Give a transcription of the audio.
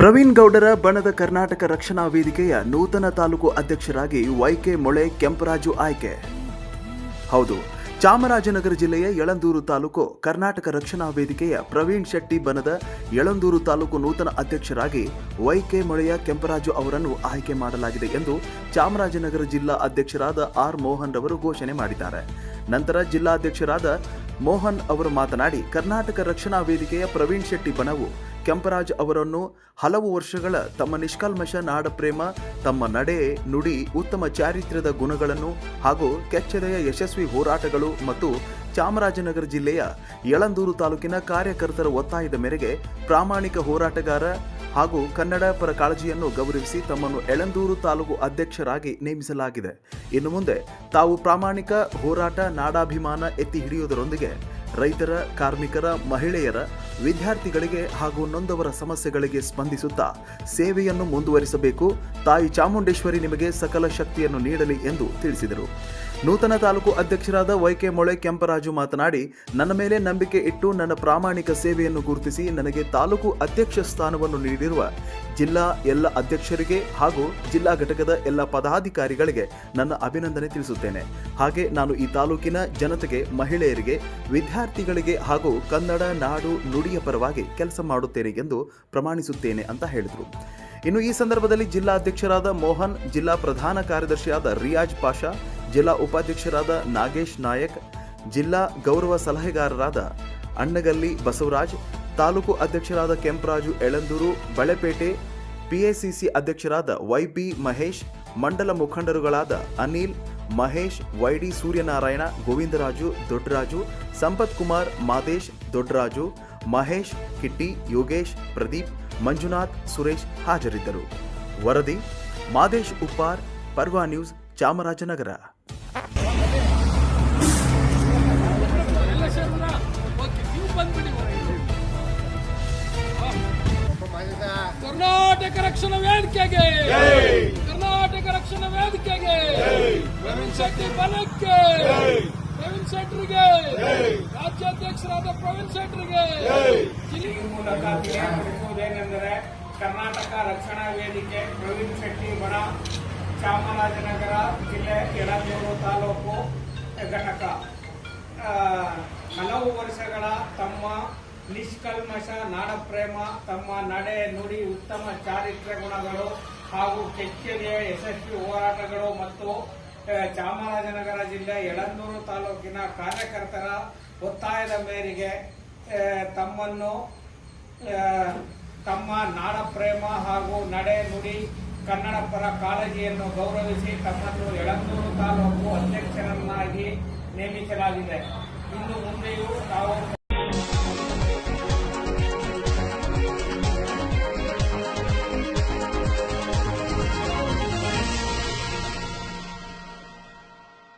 ಪ್ರವೀಣ್ ಗೌಡರ ಬಣದ ಕರ್ನಾಟಕ ರಕ್ಷಣಾ ವೇದಿಕೆಯ ನೂತನ ತಾಲೂಕು ಅಧ್ಯಕ್ಷರಾಗಿ ವೈಕೆ ಮೊಳೆ ಕೆಂಪರಾಜು ಆಯ್ಕೆ. ಹೌದು, ಚಾಮರಾಜನಗರ ಜಿಲ್ಲೆಯ ಯಳಂದೂರು ತಾಲೂಕು ಕರ್ನಾಟಕ ರಕ್ಷಣಾ ವೇದಿಕೆಯ ಪ್ರವೀಣ್ ಶೆಟ್ಟಿ ಬನದ ಯಳಂದೂರು ತಾಲೂಕು ನೂತನ ಅಧ್ಯಕ್ಷರಾಗಿ ವೈಕೆ ಮೊಳೆಯ ಕೆಂಪರಾಜು ಅವರನ್ನು ಆಯ್ಕೆ ಮಾಡಲಾಗಿದೆ ಎಂದು ಚಾಮರಾಜನಗರ ಜಿಲ್ಲಾ ಅಧ್ಯಕ್ಷರಾದ ಆರ್ ಮೋಹನ್ ರವರು ಘೋಷಣೆ ಮಾಡಿದ್ದಾರೆ. ನಂತರ ಜಿಲ್ಲಾಧ್ಯಕ್ಷರಾದ ಮೋಹನ್ ಅವರು ಮಾತನಾಡಿ, ಕರ್ನಾಟಕ ರಕ್ಷಣಾ ವೇದಿಕೆಯ ಪ್ರವೀಣ್ ಶೆಟ್ಟಿ ಬಣವು ಕೆಂಪರಾಜ್ ಅವರನ್ನು ಹಲವು ವರ್ಷಗಳ ತಮ್ಮ ನಿಷ್ಕಲ್ಮಶ ನಾಡಪ್ರೇಮ, ತಮ್ಮ ನಡೆ, ನುಡಿ, ಉತ್ತಮ ಚಾರಿತ್ರ್ಯದ ಗುಣಗಳನ್ನು ಹಾಗೂ ಕೆಚ್ಚೆದೆಯ ಯಶಸ್ವಿ ಹೋರಾಟಗಳು ಮತ್ತು ಚಾಮರಾಜನಗರ ಜಿಲ್ಲೆಯ ಯಳಂದೂರು ತಾಲೂಕಿನ ಕಾರ್ಯಕರ್ತರ ಒತ್ತಾಯದ ಮೇರೆಗೆ ಪ್ರಾಮಾಣಿಕ ಹೋರಾಟಗಾರ ಹಾಗೂ ಕನ್ನಡ ಪರ ಕಾಳಜಿಯನ್ನು ಗೌರವಿಸಿ ತಮ್ಮನ್ನು ಎಳಂದೂರು ತಾಲೂಕು ಅಧ್ಯಕ್ಷರಾಗಿ ನೇಮಿಸಲಾಗಿದೆ. ಇನ್ನು ಮುಂದೆ ತಾವು ಪ್ರಾಮಾಣಿಕ ಹೋರಾಟ, ನಾಡಾಭಿಮಾನ ಎತ್ತಿ ಹಿಡಿಯುವುದರೊಂದಿಗೆ ರೈತರ, ಕಾರ್ಮಿಕರ, ಮಹಿಳೆಯರ ವಿದ್ಯಾರ್ಥಿಗಳಿಗೆ ಹಾಗೂ ನೊಂದವರ ಸಮಸ್ಯೆಗಳಿಗೆ ಸ್ಪಂದಿಸುತ್ತಾ ಸೇವೆಯನ್ನು ಮುಂದುವರಿಸಬೇಕು. ತಾಯಿ ಚಾಮುಂಡೇಶ್ವರಿ ನಿಮಗೆ ಸಕಲ ಶಕ್ತಿಯನ್ನು ನೀಡಲಿ ಎಂದು ತಿಳಿಸಿದರು. ನೂತನ ತಾಲೂಕು ಅಧ್ಯಕ್ಷರಾದ ವೈಕೆ ಮೊಳೆ ಕೆಂಪರಾಜು ಮಾತನಾಡಿ, ನನ್ನ ಮೇಲೆ ನಂಬಿಕೆ ಇಟ್ಟು ನನ್ನ ಪ್ರಾಮಾಣಿಕ ಸೇವೆಯನ್ನು ಗುರುತಿಸಿ ನನಗೆ ತಾಲೂಕು ಅಧ್ಯಕ್ಷ ಸ್ಥಾನವನ್ನು ನೀಡಿರುವ ಜಿಲ್ಲಾ ಎಲ್ಲ ಅಧ್ಯಕ್ಷರಿಗೆ ಹಾಗೂ ಜಿಲ್ಲಾ ಘಟಕದ ಎಲ್ಲ ಪದಾಧಿಕಾರಿಗಳಿಗೆ ನನ್ನ ಅಭಿನಂದನೆ ತಿಳಿಸುತ್ತೇನೆ. ಹಾಗೆ ನಾನು ಈ ತಾಲೂಕಿನ ಜನತೆಗೆ, ಮಹಿಳೆಯರಿಗೆ, ವಿದ್ಯಾರ್ಥಿಗಳಿಗೆ ಹಾಗೂ ಕನ್ನಡ, ನಾಡು, ನುಡಿಯ ಪರವಾಗಿ ಕೆಲಸ ಮಾಡುತ್ತೇನೆ ಎಂದು ಪ್ರಮಾಣಿಸುತ್ತೇನೆ ಅಂತ ಹೇಳಿದರು. ಇನ್ನು ಈ ಸಂದರ್ಭದಲ್ಲಿ ಜಿಲ್ಲಾ ಅಧ್ಯಕ್ಷರಾದ ಮೋಹನ್, ಜಿಲ್ಲಾ ಪ್ರಧಾನ ಕಾರ್ಯದರ್ಶಿಯಾದ ರಿಯಾಜ್ ಪಾಷಾ ಜಿಲ್ಲಾ ಉಪಾಧ್ಯಕ್ಷರಾದ ನಾಗೇಶ್ ನಾಯಕ್, ಜಿಲ್ಲಾ ಗೌರವ ಸಲಹೆಗಾರರಾದ ಅಣ್ಣಗಲ್ಲಿ ಬಸವರಾಜ್, ತಾಲೂಕು ಅಧ್ಯಕ್ಷರಾದ ಕೆಂಪರಾಜು ಎಳಂದೂರು, ಬಳೆಪೇಟೆ ಪಿಎಸಿಸಿ ಅಧ್ಯಕ್ಷರಾದ ವೈಬಿ ಮಹೇಶ್, ಮಂಡಲ ಮುಖಂಡರುಗಳಾದ ಅನಿಲ್, ಮಹೇಶ್, ವೈಡಿ ಸೂರ್ಯನಾರಾಯಣ, ಗೋವಿಂದರಾಜು, ದೊಡ್ಡರಾಜು, ಸಂಪತ್ ಕುಮಾರ್, ಮಾದೇಶ್, ದೊಡ್ಡರಾಜು, ಮಹೇಶ್, ಕಿಟ್ಟಿ, ಯೋಗೇಶ್, ಪ್ರದೀಪ್, ಮಂಜುನಾಥ್, ಸುರೇಶ್ ಹಾಜರಿದ್ದರು. ವರದಿ, ಮಾದೇಶ್ ಉಪ್ಪಾರ್, ಪರ್ವಾ ನ್ಯೂಸ್, ಚಾಮರಾಜನಗರ. ಕರ್ನಾಟಕ ರಕ್ಷಣಾ ವೇದಿಕೆಗೆ. ಕರ್ನಾಟಕ ರಕ್ಷಣಾ ವೇದಿಕೆಗೆ. ಪ್ರವೀಣ್ ಶೆಟ್ಟಿ ಬಲಕ್ಕೆ. ಪ್ರವೀಣ್ ಶೆಟ್ಟರಿಗೆ ರಾಜ್ಯಾಧ್ಯಕ್ಷರಾದ ಪ್ರವೀಣ್ ಶೆಟ್ಟರಿಗೆ ಮೂಲಕ ಕರ್ನಾಟಕ ರಕ್ಷಣಾ ವೇದಿಕೆ ಪ್ರವೀಣ್ ಶೆಟ್ಟಿ ಬಣ ಚಾಮರಾಜನಗರ ಜಿಲ್ಲೆ ಯಳಂದೂರು ತಾಲೂಕು ಘಟಕ. ಹಲವು ವರ್ಷಗಳ ತಮ್ಮ ನಿಷ್ಕಲ್ಮಶ, ನಾಡಪ್ರೇಮ, ತಮ್ಮ ನಡೆ ನುಡಿ ಉತ್ತಮ ಚಾರಿತ್ರ್ಯ ಗುಣಗಳು ಹಾಗೂ ಕೆಚ್ಚೆದೆಯ ಯಶಸ್ವಿ ಹೋರಾಟಗಳು ಮತ್ತು ಚಾಮರಾಜನಗರ ಜಿಲ್ಲೆ ಯಳಂದೂರು ತಾಲೂಕಿನ ಕಾರ್ಯಕರ್ತರ ಒತ್ತಾಯದ ಮೇರೆಗೆ ತಮ್ಮನ್ನು ತಮ್ಮ ನಾಡಪ್ರೇಮ ಹಾಗೂ ನಡೆ ನುಡಿ ಕನ್ನಡ ಪರ ಕಾಳಜಿಯನ್ನು ಗೌರವಿಸಿ ತಮ್ಮನ್ನು ಯಳಂದೂರು ತಾಲೂಕು ಅಧ್ಯಕ್ಷರನ್ನಾಗಿ ನೇಮಿಸಲಾಗಿದೆ. ತಾವು